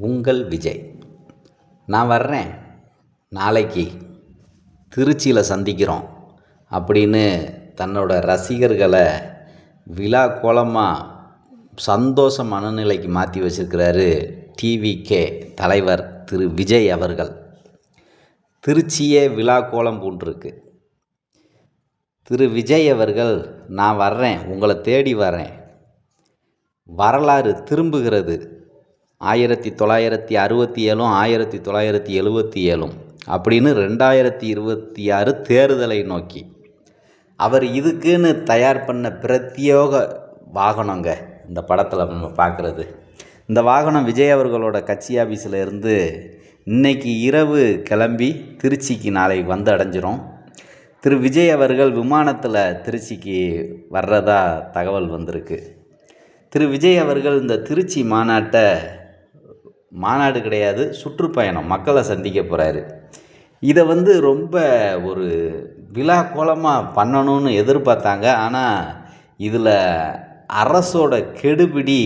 உங்கள் விஜய். நான் வர்றேன். நாளைக்கு திருச்சியில் சந்திக்கிறோம் அப்படின்னு தன்னோட ரசிகர்களை விழா கோலமாக சந்தோஷ மனநிலைக்கு மாற்றி வச்சிருக்கிறாரு டிவிகே தலைவர் திரு விஜய் அவர்கள். திருச்சியே விழா கோலம் பூண்டிருக்கு. திரு விஜய் அவர்கள் நான் வர்றேன். உங்களை தேடி வரேன். வரலாறு திரும்புகிறது. ஆயிரத்தி தொள்ளாயிரத்தி அறுபத்தி ஏழும் ஆயிரத்தி தொள்ளாயிரத்தி எழுபத்தி ஏழும் அப்படின்னு ரெண்டாயிரத்தி இருபத்தி ஆறு தேர்தலை நோக்கி. அவர் இதுக்குன்னு தயார் பண்ண பிரத்யோக வாகனங்க இந்த படத்தில் நம்ம பார்க்குறது. இந்த வாகனம் விஜய் அவர்களோட கட்சி ஆஃபீஸில் இருந்து இன்னைக்கு இரவு கிளம்பி திருச்சிக்கு நாளை வந்து அடைஞ்சிரும் திரு விஜய் அவர்கள் விமானத்தில் திருச்சிக்கு வர்றதா தகவல் வந்திருக்கு. திரு விஜய் அவர்கள் இந்த திருச்சி மாநாட்டை மாநாடு கிடையாது சுற்றுப்பயணம். மக்களை சந்திக்க போகிறாரு இதை வந்து ரொம்ப ஒரு விழா கோலமாக பண்ணணும்னு எதிர்பார்த்தாங்க. ஆனால் இதில் அரசோட கெடுபிடி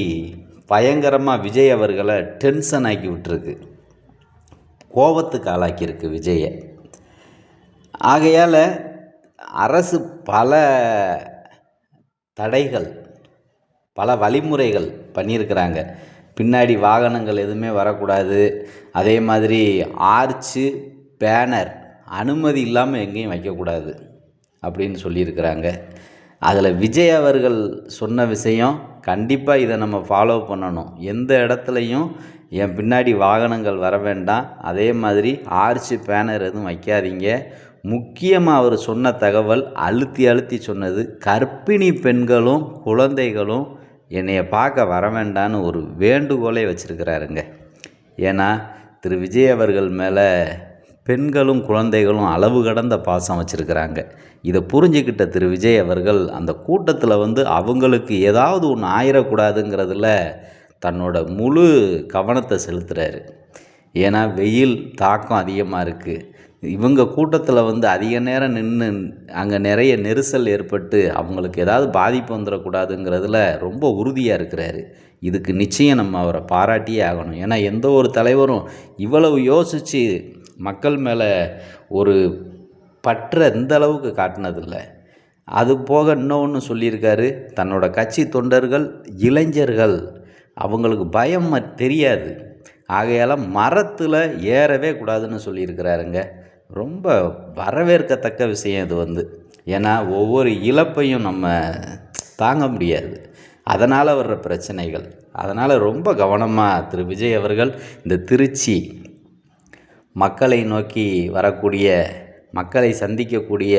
பயங்கரமாக விஜய் அவர்களை டென்ஷன் ஆக்கி விட்டுருக்கு. கோபத்துக்கு ஆளாக்கியிருக்கு விஜயை ஆகையால் அரசு பல தடைகள் பல வழிமுறைகள் பண்ணியிருக்கிறாங்க. பின்னாடி வாகனங்கள் எதுவுமே வரக்கூடாது. அதே மாதிரி ஆர்ச்சு பேனர் அனுமதி இல்லாமல் எங்கேயும் வைக்கக்கூடாது அப்படின்னு சொல்லியிருக்கிறாங்க. அதில் விஜய் அவர்கள் சொன்ன விஷயம் கண்டிப்பாக இதை நம்ம ஃபாலோ பண்ணணும். எந்த இடத்துலையும் என் பின்னாடி வாகனங்கள் வர வேண்டாம். அதே மாதிரி ஆர்ச்சு பேனர் எதுவும் வைக்காதீங்க. முக்கியமாக அவர் சொன்ன தகவல் அழுத்தி அழுத்தி சொன்னது கர்ப்பிணி பெண்களும் குழந்தைகளும் என்னைய பார்க்க வர வேண்டான்னு ஒரு வேண்டுகோளை வச்சுருக்கிறாருங்க. ஏன்னா திரு. விஜய் அவர்கள் மேலே பெண்களும் குழந்தைகளும் அளவு கடந்த பாசம் வச்சுருக்கிறாங்க. இதை புரிஞ்சுக்கிட்ட திரு. விஜய் அவர்கள் அந்த கூட்டத்தில் வந்து அவங்களுக்கு ஏதாவது ஒன்று ஆயிடக்கூடாதுங்கிறதுல தன்னோட முழு கவனத்தை செலுத்துகிறாரு ஏன்னா வெயில் தாக்கம் அதிகமாக இருக்குது இவங்க கூட்டத்தில் வந்து அதிக நேரம் நின்று அங்கே நிறைய நெரிசல் ஏற்பட்டு அவங்களுக்கு ஏதாவது பாதிப்பு வந்துடக்கூடாதுங்கிறதுல ரொம்ப உறுதியாக இருக்கிறாரு. இதுக்கு நிச்சயம் நம்ம அவரை பாராட்டியே ஆகணும். ஏன்னா எந்த ஒரு தலைவரும் இவ்வளவு யோசித்து மக்கள் மேலே ஒரு பற்ற இந்த அளவுக்கு காட்டினதில்லை. அது போக இன்னொன்று சொல்லியிருக்காரு தன்னோட கட்சி தொண்டர்கள் இளைஞர்கள் அவங்களுக்கு பயம் தெரியாது. ஆகையால் மரத்தில் ஏறவே கூடாதுன்னு சொல்லியிருக்கிறாருங்க. ரொம்ப வரவேற்கத்தக்க விஷயம் இது வந்து. ஏன்னா ஒவ்வொரு இழப்பையும் நம்ம தாங்க முடியாது. அதனால் வர்ற பிரச்சனைகள். அதனால் ரொம்ப கவனமாக திரு. விஜய் அவர்கள் இந்த திருச்சி மக்களை நோக்கி வரக்கூடிய மக்களை சந்திக்கக்கூடிய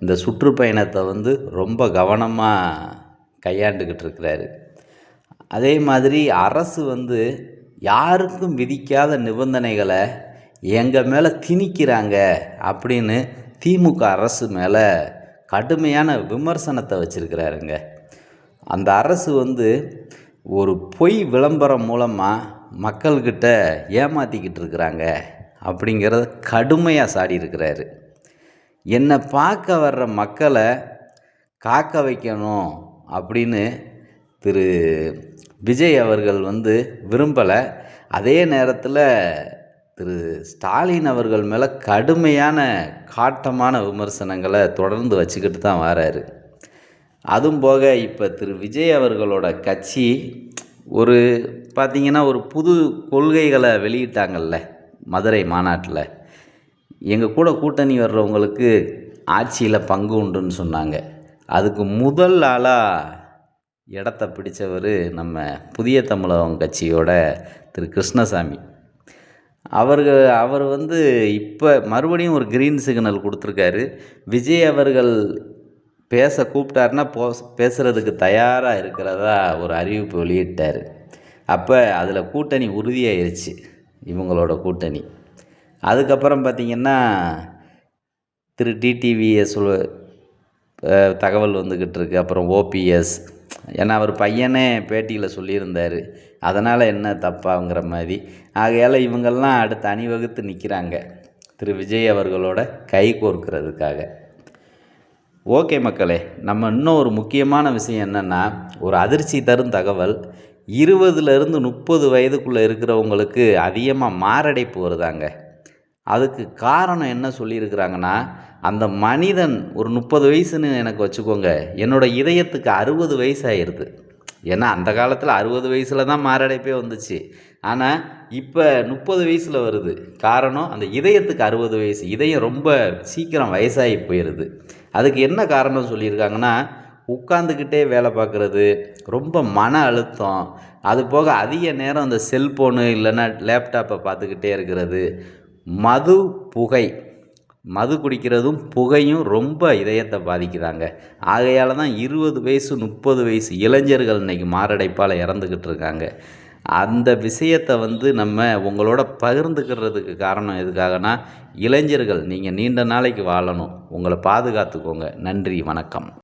இந்த சுற்றுப்பயணத்தை வந்து ரொம்ப கவனமாக கையாண்டுக்கிட்டு இருக்கிறாரு. அதே மாதிரி அரசு வந்து யாருக்கும் விதிக்காத நிபந்தனைகளை எங்கள் மேலே திணிக்கிறாங்க அப்படின்னு திமுக அரசு மேலே கடுமையான விமர்சனத்தை வச்சுருக்கிறாருங்க. அந்த அரசு வந்து ஒரு பொய் விளம்பரம் மூலமாக மக்கள்கிட்ட ஏமாற்றிக்கிட்டு இருக்கிறாங்க அப்படிங்கிறத கடுமையாக சாடி இருக்கிறாரு. என்னை பார்க்க வர்ற மக்களை காக்க வைக்கணும் அப்படின்னு திரு விஜய் அவர்கள் வந்து விரும்பலை. அதே நேரத்தில் திரு ஸ்டாலின் அவர்கள் மேலே கடுமையான காட்டமான விமர்சனங்களை தொடர்ந்து வச்சுக்கிட்டு தான் வராரு. அதுவும் போக இப்போ திரு விஜய் அவர்களோட கட்சி ஒரு பார்த்திங்கன்னா ஒரு புது கொள்கைகளை வெளியிட்டாங்கல்ல மதுரை மாநாட்டில். எங்கள் கூட கூட்டணி வர்றவங்களுக்கு ஆட்சியில் பங்கு உண்டுன்னு சொன்னாங்க. அதுக்கு முதல் ஆளாக இடத்த பிடித்தவர் நம்ம புதிய தமிழகம் கட்சியோட திரு கிருஷ்ணசாமி. அவர்கள் அவர் வந்து இப்போ மறுபடியும் ஒரு க்ரீன் சிக்னல் கொடுத்துருக்காரு. விஜய் அவர்கள் பேச கூப்பிட்டாருன்னா போ பேசுகிறதுக்கு தயாராக இருக்கிறதா ஒரு அறிவிப்பு வெளியிட்டார். அப்போ அதில் கூட்டணி உறுதியாயிருச்சு இவங்களோட கூட்டணி. அதுக்கப்புறம் பார்த்திங்கன்னா திரு டிடிவிஎஸ் தகவல் வந்துக்கிட்டு இருக்குது அப்புறம் ஓபிஎஸ் ஏன்னா அவர் பையனே பேட்டியில் சொல்லியிருந்தார். அதனால் என்ன தப்பாங்கிற மாதிரி. ஆகையால் இவங்கெல்லாம் அடுத்து அணிவகுத்து நிற்கிறாங்க திரு. விஜய் அவர்களோட கை கோர்க்கிறதுக்காக. ஓகே மக்களே நம்ம இன்னும் ஒரு முக்கியமான விஷயம் என்னென்னா ஒரு அதிர்ச்சி தரும் தகவல். இருபதுலேருந்து முப்பது வயதுக்குள்ளே இருக்கிறவங்களுக்கு அதிகமாக மாரடைப்பு வருதாங்க. அதுக்கு காரணம் என்ன சொல்லியிருக்கிறாங்கன்னா அந்த மனிதன் ஒரு முப்பது வயசுன்னு எனக்கு வச்சுக்கோங்க என்னோடய இதயத்துக்கு அறுபது வயசு ஆயிடுது ஏன்னா அந்த காலத்தில் அறுபது வயசில் தான் மாரடைப்பே வந்துச்சு. ஆனால் இப்போ முப்பது வயசில் வருது. காரணம் அந்த இதயத்துக்கு அறுபது வயசு. இதயம் ரொம்ப சீக்கிரம் வயசாகி போயிடுது அதுக்கு என்ன காரணம் சொல்லியிருக்காங்கன்னா உட்காந்துக்கிட்டே வேலை பார்க்குறது ரொம்ப மன அழுத்தம். அது போக அதிக நேரம் அந்த செல்ஃபோனு இல்லைன்னா லேப்டாப்பை பார்த்துக்கிட்டே இருக்கிறது. மது புகை. மது குடிக்கிறதும் புகையும் ரொம்ப இதயத்தை பாதிக்குதாங்க. ஆகையால் தான் இருபது வயசு முப்பது வயசு இளைஞர்கள் இன்றைக்கி மாரடைப்பால் இறந்துக்கிட்டு இருக்காங்க. அந்த விஷயத்தை வந்து நம்ம உங்களோட பகிர்ந்துக்கிறதுக்கு காரணம் எதுக்காகனா இளைஞர்கள் நீங்கள் நீண்ட நாளைக்கு வாழணும். உங்களை பாதுகாத்துக்கோங்க. நன்றி வணக்கம்.